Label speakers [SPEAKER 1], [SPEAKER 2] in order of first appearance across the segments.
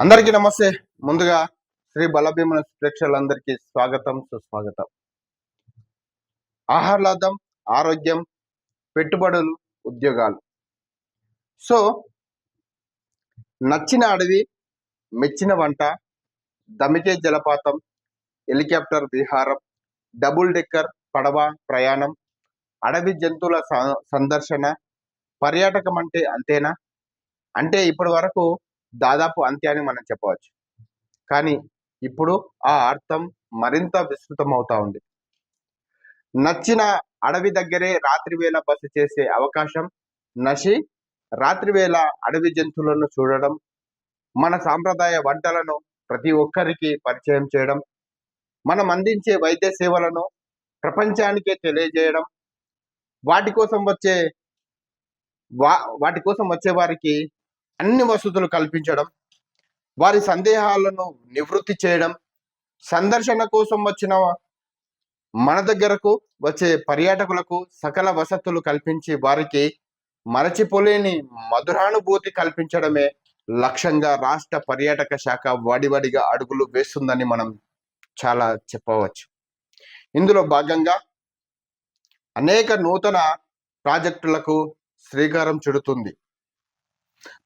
[SPEAKER 1] అందరికీ నమస్తే. ముందుగా శ్రీ బలభీమన ప్రేక్షకులందరికీ స్వాగతం సుస్వాగతం. ఆహ్లాదం ఆరోగ్యం పెట్టుబడులు ఉద్యోగాలు. సో నచ్చిన అడవి మెచ్చిన వంట దమికే జలపాతం హెలికాప్టర్ విహారం డబుల్ డెక్కర్ పడవ ప్రయాణం అడవి జంతువుల స- సందర్శన పర్యాటకం అంటే అంతేనా? అంటే ఇప్పటి వరకు దాదాపు అంత్యాన్ని మనం చెప్పవచ్చు. కానీ ఇప్పుడు ఆ అర్థం మరింత విస్తృతం అవుతా ఉంది. నచ్చిన అడవి దగ్గరే రాత్రి వేళ బస చేసే అవకాశం నశి రాత్రి వేళ అడవి జంతువులను చూడడం మన సాంప్రదాయ వంటలను ప్రతి ఒక్కరికి పరిచయం చేయడం మనం అందించే వైద్య సేవలను ప్రపంచానికే తెలియజేయడం వాటి కోసం వచ్చే వా వాటి కోసం వచ్చే వారికి అన్ని వసతులు కల్పించడం వారి సందేహాలను నివృత్తి చేయడం సందర్శన కోసం వచ్చిన మన దగ్గరకు వచ్చే పర్యాటకులకు సకల వసతులు కల్పించి వారికి మరచిపోలేని మధురానుభూతి కల్పించడమే లక్ష్యంగా రాష్ట్ర పర్యాటక శాఖ వడివడిగా అడుగులు వేస్తుందని మనం చాలా చెప్పవచ్చు. ఇందులో భాగంగా అనేక నూతన ప్రాజెక్టులకు శ్రీకారం చుడుతుంది.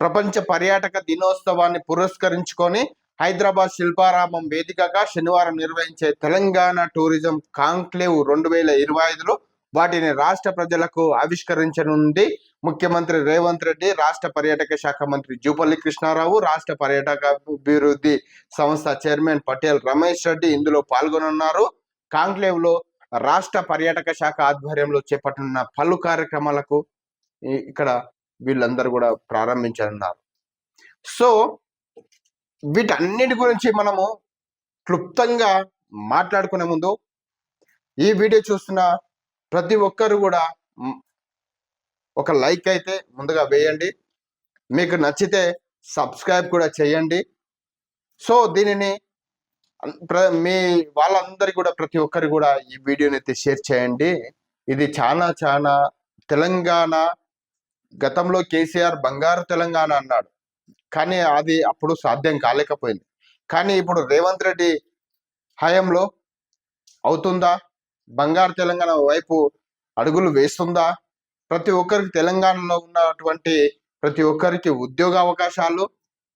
[SPEAKER 1] ప్రపంచ పర్యాటక దినోత్సవాన్ని పురస్కరించుకొని హైదరాబాద్ శిల్పారామం వేదికగా శనివారం నిర్వహించే తెలంగాణ టూరిజం కాంక్లేవ్ రెండు వేల ఇరవై ఐదులో వాటిని రాష్ట్ర ప్రజలకు ఆవిష్కరించనుంది. ముఖ్యమంత్రి రేవంత్ రెడ్డి రాష్ట్ర పర్యాటక శాఖ మంత్రి జూపల్లి కృష్ణారావు రాష్ట్ర పర్యాటక అభివృద్ధి సంస్థ చైర్మన్ పటేల్ రమేష్ రెడ్డి ఇందులో పాల్గొనున్నారు కాంక్లేవ్లో రాష్ట్ర పర్యాటక శాఖ ఆధ్వర్యంలో చేపట్టనున్న పలు కార్యక్రమాలకు ఇక్కడ వీళ్ళందరూ కూడా ప్రారంభించనున్నారు సో వీటన్నిటి గురించి మనము క్లుప్తంగా మాట్లాడుకునే ముందు ఈ వీడియో చూస్తున్న ప్రతి ఒక్కరు కూడా ఒక లైక్ అయితే ముందుగా వేయండి. మీకు నచ్చితే సబ్స్క్రైబ్ కూడా చేయండి. సో దీనిని ప్ర- మీ వాళ్ళందరికీ కూడా ప్రతి ఒక్కరు కూడా ఈ వీడియోని అయితే షేర్ చేయండి. ఇది చాలా చాలా తెలంగాణ గతంలో కేసీఆర్ బంగారు తెలంగాణ అన్నాడు. కానీ అది అప్పుడు సాధ్యం కాలేకపోయింది. కానీ ఇప్పుడు రేవంత్ రెడ్డి హయాంలో అవుతుందా? బంగారు తెలంగాణ వైపు అడుగులు వేస్తుందా? ప్రతి ఒక్కరికి తెలంగాణలో ఉన్నటువంటి ప్రతి ఒక్కరికి ఉద్యోగ అవకాశాలు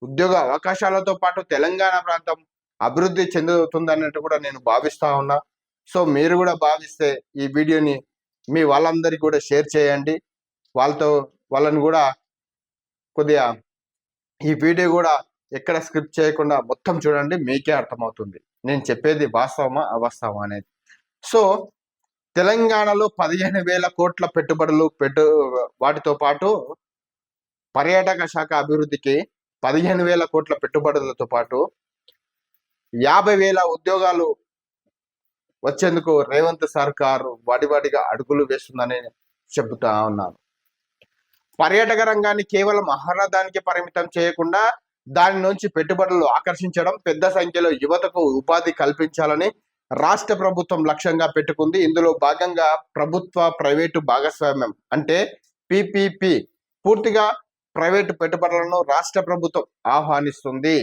[SPEAKER 1] ఉద్యోగ అవకాశాలతో పాటు తెలంగాణ ప్రాంతం అభివృద్ధి చెందుతుందన్నట్టు కూడా నేను భావిస్తా ఉన్నా. సో మీరు కూడా భావిస్తే ఈ వీడియోని మీ వాళ్ళందరికీ కూడా షేర్ చేయండి. వాళ్ళతో వాళ్ళని కూడా కొద్దిగా ఈ వీడియో కూడా ఎక్కడ స్క్రిప్ట్ చేయకుండా మొత్తం చూడండి మీకే అర్థమవుతుంది. నేను చెప్పేది వాస్తవమా అవాస్తవమా అనేది. సో తెలంగాణలో పదిహేను వేల కోట్ల పెట్టుబడులు పెట్టు వాటితో పాటు పర్యాటక శాఖ అభివృద్ధికి పదిహేను వేల కోట్ల పెట్టుబడులతో పాటు యాభై వేల ఉద్యోగాలు వచ్చేందుకు రేవంత్ సర్కారు వాడివాడిగా అడుగులు వేస్తుందని చెబుతా ఉన్నాను. పర్యాటక రంగాన్ని కేవలం ఆహ్లాదానికి పరిమితం చేయకుండా దాని నుంచి పెట్టుబడులు ఆకర్షించడం పెద్ద సంఖ్యలో యువతకు ఉపాధి కల్పించాలని రాష్ట్ర ప్రభుత్వం లక్ష్యంగా పెట్టుకుంది. ఇందులో భాగంగా ప్రభుత్వ ప్రైవేటు భాగస్వామ్యం అంటే పిపిపి పూర్తిగా ప్రైవేటు పెట్టుబడులను రాష్ట్ర ప్రభుత్వం ఆహ్వానిస్తుంది.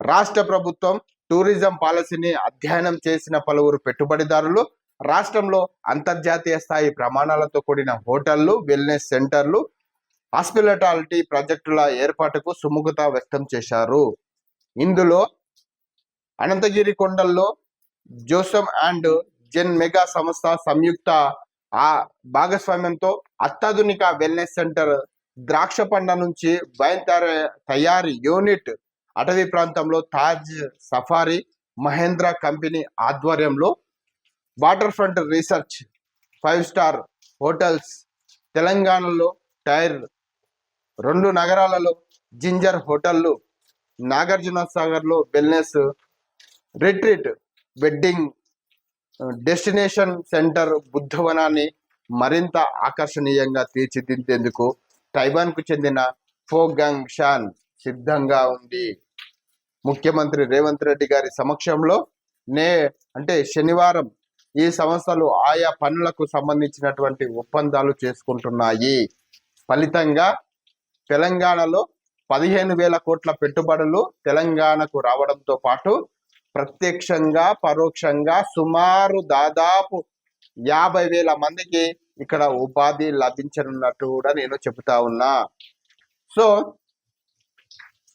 [SPEAKER 1] రాష్ట్ర ప్రభుత్వం టూరిజం పాలసీని అధ్యయనం చేసిన పలువురు పెట్టుబడిదారులు రాష్ట్రంలో అంతర్జాతీయ స్థాయి ప్రమాణాలతో కూడిన హోటళ్ళు వెల్నెస్ సెంటర్లు హాస్పిటాలిటీ ప్రాజెక్టుల ఏర్పాటుకు సుముఖత వ్యక్తం చేశారు. ఇందులో అనంతగిరి కొండల్లో జోసమ్ అండ్ జెన్ మెగా సంస్థ సంయుక్త ఆ భాగస్వామ్యంతో అత్యాధునిక వెల్నెస్ సెంటర్ ద్రాక్ష పండ్ల నుంచి వైన్ తయారీ యూనిట్ అటవీ ప్రాంతంలో తాజ్ సఫారీ మహేంద్ర కంపెనీ ఆధ్వర్యంలో water front research five star hotels తెలంగాణలో టైర్ రెండు నగరాలలో జింజర్ హోటళ్ళు నాగార్జున సాగర్లో wellness retreat wedding destination centre బుద్ధవనాన్ని మరింత ఆకర్షణీయంగా తీర్చిదిద్దేందుకు తైవాన్కు చెందిన ఫోగంగ్ షాన్ సిద్ధంగా ఉంది. ముఖ్యమంత్రి రేవంత్ రెడ్డి గారి సమక్షంలో నే అంటే శనివారం ఈ సంస్థలు ఆయా పనులకు సంబంధించినటువంటి ఒప్పందాలు చేసుకుంటున్నాయి. ఫలితంగా తెలంగాణలో పదిహేను వేల కోట్ల పెట్టుబడులు తెలంగాణకు రావడంతో పాటు ప్రత్యక్షంగా పరోక్షంగా సుమారు దాదాపు యాభై వేల మందికి ఇక్కడ ఉపాధి లభించనున్నట్టు కూడా నేను చెబుతా ఉన్నా. సో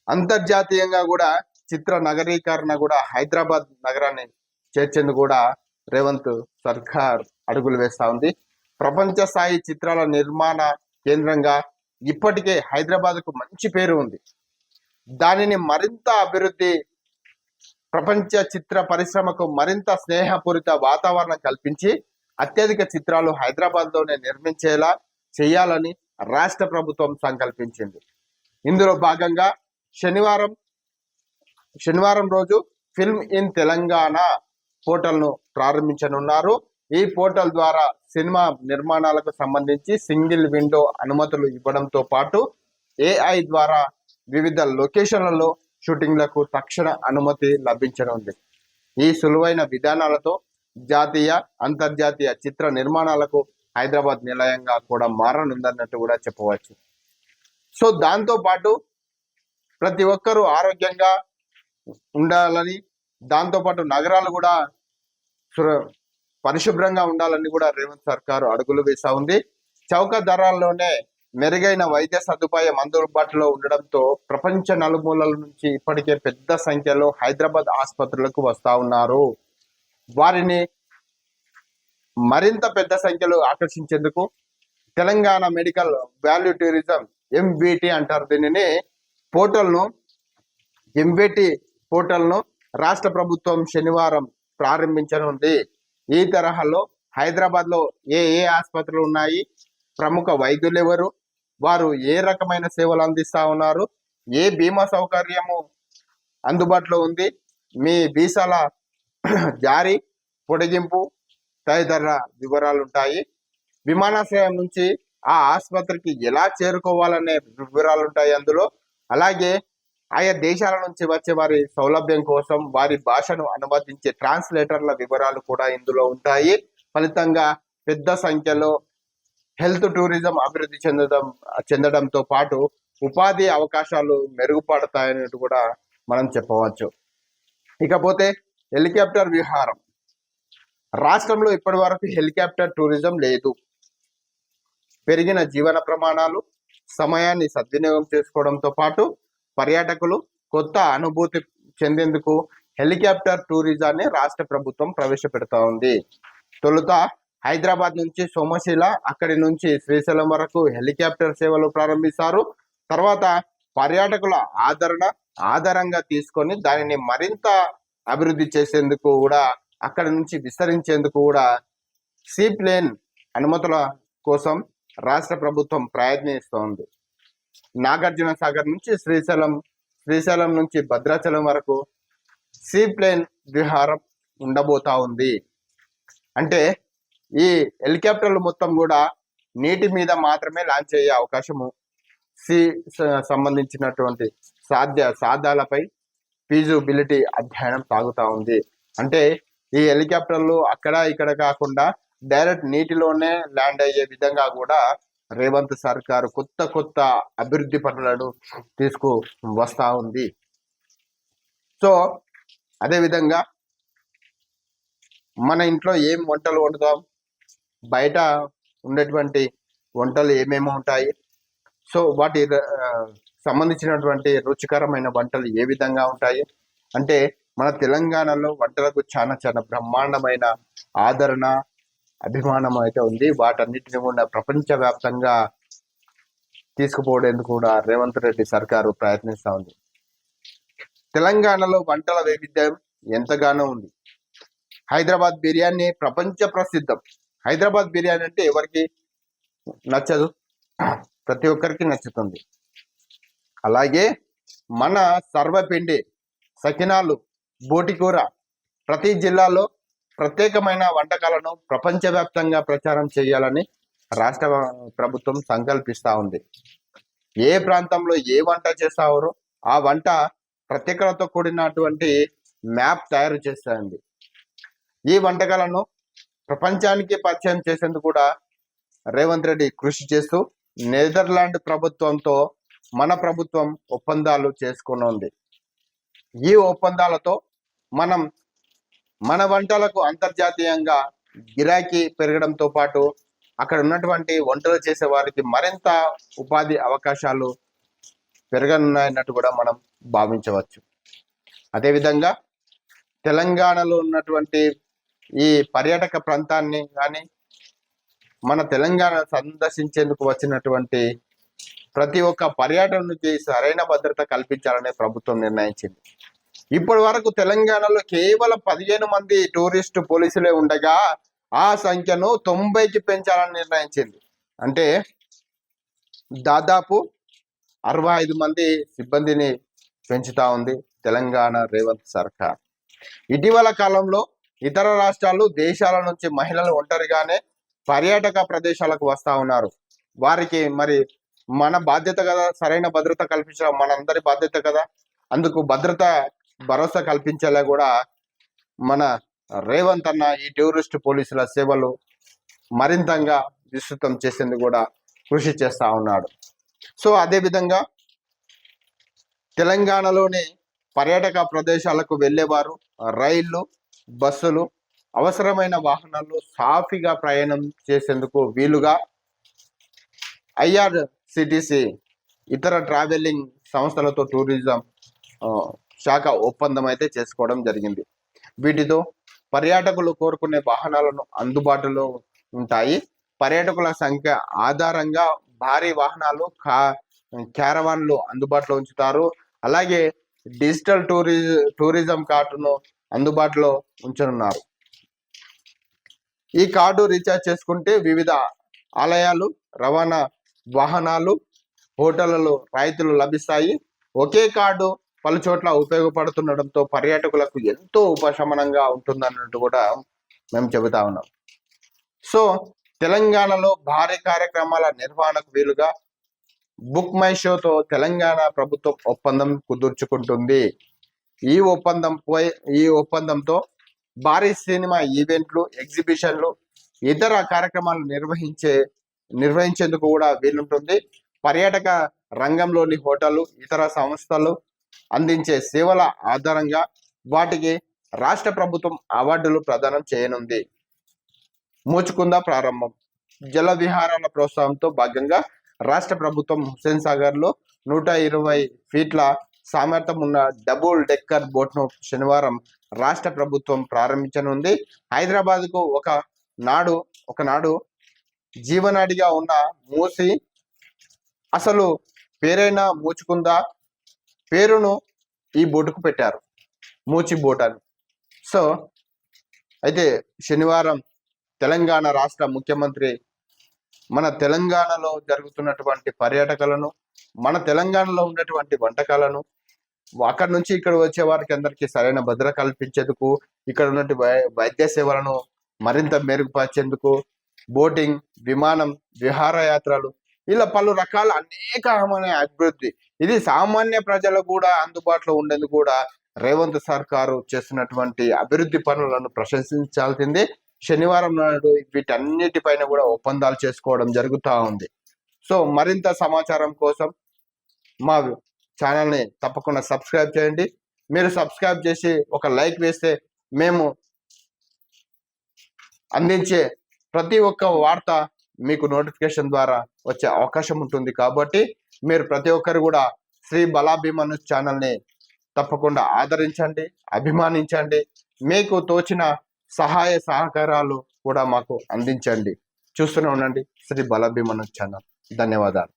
[SPEAKER 1] అంతర్జాతీయంగా కూడా చిత్ర నగరీకరణ కూడా హైదరాబాద్ నగరాన్ని చేర్చేందుకు కూడా రేవంత్ సర్కార్ అడుగులు వేస్తా ఉంది. ప్రపంచ స్థాయి చిత్రాల నిర్మాణ కేంద్రంగా ఇప్పటికే హైదరాబాద్కు మంచి పేరు ఉంది. దానిని మరింత అభివృద్ధి ప్రపంచ చిత్ర పరిశ్రమకు మరింత స్నేహపూరిత వాతావరణం కల్పించి అత్యధిక చిత్రాలు హైదరాబాద్లోనే నిర్మించేలా చేయాలని రాష్ట్ర ప్రభుత్వం సంకల్పించింది. ఇందులో భాగంగా శనివారం శనివారం రోజు ఫిల్మ్ ఇన్ తెలంగాణ పోర్టల్ను ప్రారంభించనున్నారు. ఈ పోర్టల్ ద్వారా సినిమా నిర్మాణాలకు సంబంధించి సింగిల్ విండో అనుమతులు ఇవ్వడంతో పాటు ఏఐ ద్వారా వివిధ లొకేషన్లలో షూటింగ్లకు తక్షణ అనుమతి లభించనుంది. ఈ సులువైన విధానాలతో జాతీయ అంతర్జాతీయ చిత్ర నిర్మాణాలకు హైదరాబాద్ నిలయంగా కూడా మారనుందన్నట్టు కూడా చెప్పవచ్చు. సో దాంతో పాటు ప్రతి ఒక్కరూ ఆరోగ్యంగా ఉండాలని దాంతో పాటు నగరాలు కూడా సుర- పరిశుభ్రంగా ఉండాలని కూడా రేవంత్ సర్కారు అడుగులు వేసా ఉంది. చౌక ధరల్లోనే మెరుగైన వైద్య సదుపాయం అందుబాటులో ఉండడంతో ప్రపంచ నలుమూలల నుంచి ఇప్పటికే పెద్ద సంఖ్యలో హైదరాబాద్ ఆసుపత్రులకు వస్తా ఉన్నారు. వారిని మరింత పెద్ద సంఖ్యలో ఆకర్షించేందుకు Telangana medical value tourism MVT అంటారు దీనిని. పోర్టల్ను ఎంవిటి పోర్టల్ను రాష్ట్ర ప్రభుత్వం శనివారం ప్రారంభించనుంది. ఈ తరహాలో హైదరాబాద్లో ఏ ఏ ఆసుపత్రులు ఉన్నాయి? ప్రముఖ వైద్యులు ఎవరు? వారు ఏ రకమైన సేవలు అందిస్తా ఉన్నారు? ఏ బీమా సౌకర్యము అందుబాటులో ఉంది? మీ వీసాల జారీ పొడిగింపు తదితర వివరాలు ఉంటాయి విమానాశ్రయం నుంచి ఆ ఆసుపత్రికి ఎలా చేరుకోవాలనే వివరాలు ఉంటాయి అందులో. అలాగే ఆయా దేశాల నుంచి వచ్చే వారి సౌలభ్యం కోసం వారి భాషను అనువదించే ట్రాన్స్లేటర్ల వివరాలు కూడా ఇందులో ఉంటాయి. ఫలితంగా పెద్ద సంఖ్యలో హెల్త్ టూరిజం అభివృద్ధి చెందడం చెందడంతో పాటు ఉపాధి అవకాశాలు మెరుగుపడతాయని కూడా మనం చెప్పవచ్చు. ఇకపోతే హెలికాప్టర్ విహారం. రాష్ట్రంలో ఇప్పటి వరకు హెలికాప్టర్ టూరిజం లేదు. పెరిగిన జీవన ప్రమాణాలు సమయాన్ని సద్వినియోగం చేసుకోవడంతో పాటు పర్యాటకులు కొత్త అనుభూతి చెందేందుకు హెలికాప్టర్ టూరిజాన్ని రాష్ట్ర ప్రభుత్వం ప్రవేశపెడతా ఉంది తొలుత హైదరాబాద్ నుంచి సోమశిల అక్కడి నుంచి శ్రీశైలం వరకు హెలికాప్టర్ సేవలు ప్రారంభిస్తారు. తర్వాత పర్యాటకుల ఆదరణ ఆధారంగా తీసుకొని దానిని మరింత అభివృద్ధి చేసేందుకు కూడా అక్కడి నుంచి విస్తరించేందుకు కూడా సీప్లేన్ అనుమతుల కోసం రాష్ట్ర ప్రభుత్వం ప్రయత్నిస్తోంది. నాగార్జున సాగర్ నుంచి శ్రీశైలం శ్రీశైలం నుంచి భద్రాచలం వరకు సీ ప్లేన్ విహారం ఉండబోతా ఉంది. అంటే ఈ హెలికాప్టర్లు మొత్తం కూడా నీటి మీద మాత్రమే లాంచ్ అయ్యే అవకాశము సి సంబంధించినటువంటి సాధ్య సాధ్యాలపై ఫీజిబిలిటీ అధ్యయనం సాగుతూ ఉంది. అంటే ఈ హెలికాప్టర్లు అక్కడ ఇక్కడ కాకుండా డైరెక్ట్ నీటిలోనే ల్యాండ్ అయ్యే విధంగా కూడా రేవంత్ సర్కారు కొత్త కొత్త అభివృద్ధి పనులను తీసుకు వస్తూ ఉంది. సో అదే విధంగా మన ఇంట్లో ఏం వంటలు వండుతాం? బయట ఉండేటువంటి వంటలు ఏమేమి ఉంటాయి? సో వాటి సంబంధించినటువంటి రుచికరమైన వంటలు ఏ విధంగా ఉంటాయి? అంటే మన తెలంగాణలో వంటలకు చాలా చాలా బ్రహ్మాండమైన ఆదరణ అభిమానం అయితే ఉంది. వాటన్నిటిని కూడా ప్రపంచవ్యాప్తంగా తీసుకుపోవడానికి కూడా రేవంత్ రెడ్డి సర్కారు ప్రయత్నిస్తూ ఉంది. తెలంగాణలో వంటల వైవిధ్యం ఎంతగానో ఉంది. హైదరాబాద్ బిర్యానీ ప్రపంచ ప్రసిద్ధం. హైదరాబాద్ బిర్యానీ అంటే ఎవరికి నచ్చదు? ప్రతి ఒక్కరికి నచ్చుతుంది. అలాగే మన సర్వపిండి సకినాలు బోటికూర ప్రతి జిల్లాలో ప్రత్యేకమైన వంటకాలను ప్రపంచవ్యాప్తంగా ప్రచారం చేయాలని రాష్ట్ర ప్రభుత్వం సంకల్పిస్తూ ఉంది. ఏ ప్రాంతంలో ఏ వంట చేస్తారో ఆ వంట ప్రత్యేకతతో కూడినటువంటి మ్యాప్ తయారు చేస్తుంది. ఈ వంటకాలను ప్రపంచానికి పరిచయం చేసేందుకు కూడా రేవంత్ రెడ్డి కృషి చేస్తూ నెదర్లాండ్ ప్రభుత్వంతో మన ప్రభుత్వం ఒప్పందాలు చేసుకుని ఉంది ఈ ఒప్పందాలతో మనం మన వంటలకు అంతర్జాతీయంగా గిరాకీ పెరగడంతో పాటు అక్కడ ఉన్నటువంటి వంటలు చేసే వారికి మరింత ఉపాధి అవకాశాలు పెరగనున్నాయన్నట్టు కూడా మనం భావించవచ్చు. అదేవిధంగా తెలంగాణలో ఉన్నటువంటి ఈ పర్యాటక ప్రాంతాన్ని కానీ మన తెలంగాణ సందర్శించేందుకు వచ్చినటువంటి ప్రతి ఒక్క పర్యాటనకి సరైన భద్రత కల్పించాలని ప్రభుత్వం నిర్ణయించింది. ఇప్పటి వరకు తెలంగాణలో కేవలం పదిహేను మంది టూరిస్ట్ పోలీసులే ఉండగా ఆ సంఖ్యను తొంభైకి పెంచాలని నిర్ణయించింది. అంటే దాదాపు అరవై ఐదు మంది సిబ్బందిని పెంచుతా ఉంది తెలంగాణ రేవంత్ సర్కార్. ఇటీవల కాలంలో ఇతర రాష్ట్రాలు దేశాల నుంచి మహిళలు ఒంటరిగానే పర్యాటక ప్రదేశాలకు వస్తా ఉన్నారు. వారికి మరి మన బాధ్యత కదా సరైన భద్రత కల్పించడం మనందరి బాధ్యత కదా. అందుకు భద్రత భరోసా కల్పించేలా కూడా మన రేవంత్ అన్న ఈ టూరిస్ట్ పోలీసుల సేవలు మరింతంగా విస్తృతం చేసేందుకు కూడా కృషి చేస్తూ ఉన్నాడు. సో అదే విధంగా తెలంగాణలోని పర్యాటక ప్రదేశాలకు వెళ్ళేవారు రైళ్ళు బస్సులు అవసరమైన వాహనాలు సాఫీగా ప్రయాణం చేసేందుకు వీలుగా ఐఆర్సిటిసి ఇతర ట్రావెలింగ్ సంస్థలతో టూరిజం శాఖ ఒప్పందం అయితే చేసుకోవడం జరిగింది. వీటితో పర్యాటకులు కోరుకునే వాహనాలను అందుబాటులో ఉంటాయి. పర్యాటకుల సంఖ్య ఆధారంగా భారీ వాహనాలు కా క్యారవాన్లు అందుబాటులో ఉంచుతారు. అలాగే డిజిటల్ టూరి టూరిజం కార్డును అందుబాటులో ఉంచనున్నారు. ఈ కార్డు రీఛార్జ్ చేసుకుంటే వివిధ ఆలయాలు రవాణా వాహనాలు హోటళ్ళలో రాయితీలు లభిస్తాయి. ఒకే కార్డు పలు చోట్ల ఉపయోగపడుతుండడంతో పర్యాటకులకు ఎంతో ఉపశమనంగా ఉంటుందన్నట్టు కూడా మేము చెబుతా ఉన్నాం. సో తెలంగాణలో భారీ కార్యక్రమాల నిర్వహణకు వీలుగా బుక్ మై షోతో తెలంగాణ ప్రభుత్వం ఒప్పందం కుదుర్చుకుంటుంది. ఈ ఒప్పందం పోయి ఈ ఒప్పందంతో భారీ సినిమా ఈవెంట్లు ఎగ్జిబిషన్లు ఇతర కార్యక్రమాలు నిర్వహించే నిర్వహించేందుకు కూడా వీలుంటుంది. పర్యాటక రంగంలోని హోటళ్ళు ఇతర సంస్థలు అందించే సేవల ఆధారంగా వాటికి రాష్ట్ర ప్రభుత్వం అవార్డులు ప్రదానం చేయనుంది. మూచుకుందా ప్రారంభం? జల విహారాల ప్రోత్సాహంతో భాగంగా రాష్ట్ర ప్రభుత్వం హుస్సేన్ సాగర్లో నూట ఇరవై ఫీట్ల సామర్థ్యం ఉన్న డబుల్ డెక్కర్ బోట్ను శనివారం రాష్ట్ర ప్రభుత్వం ప్రారంభించనుంది. హైదరాబాద్కు ఒక నాడు ఒకనాడు జీవనాడిగా ఉన్న మూసి అసలు పేరైన మూచుకుందా? పేరును ఈ బోటుకు పెట్టారు. మూచి బోట్ అని సో అయితే శనివారం తెలంగాణ రాష్ట్ర ముఖ్యమంత్రి మన తెలంగాణలో జరుగుతున్నటువంటి పర్యాటకులను మన తెలంగాణలో ఉన్నటువంటి వంటకాలను అక్కడి నుంచి ఇక్కడ వచ్చే వారికి అందరికీ సరైన భద్రత కల్పించేందుకు ఇక్కడ ఉన్నటువంటి వై- వైద్య సేవలను మరింత మెరుగుపరిచేందుకు బోటింగ్ విమానం విహారయాత్రలు ఇలా పలు రకాల అనేకమైన అభివృద్ధి. ఇది సామాన్య ప్రజలకు కూడా అందుబాటులో ఉండేందుకు కూడా రేవంత్ సర్కారు చేస్తున్నటువంటి అభివృద్ధి పనులను ప్రశంసించాల్సింది. శనివారం నాడు వీటన్నిటిపైన కూడా ఒప్పందాలు చేసుకోవడం జరుగుతూ ఉంది. సో మరింత సమాచారం కోసం మా ఛానల్ని తప్పకుండా సబ్స్క్రైబ్ చేయండి. మీరు సబ్స్క్రైబ్ చేసి ఒక లైక్ వేస్తే మేము అందించే ప్రతి ఒక్క వార్త మీకు నోటిఫికేషన్ ద్వారా వచ్చే అవకాశం ఉంటుంది. కాబట్టి మీరు ప్రతి ఒక్కరు కూడా శ్రీ బలాభిమను ఛానల్ని తప్పకుండా ఆదరించండి అభిమానించండి. మీకు తోచిన సహాయ సహకారాలు కూడా మాకు అందించండి. చూస్తూనే ఉండండి శ్రీ బలాభిమను ఛానల్ ధన్యవాదాలు.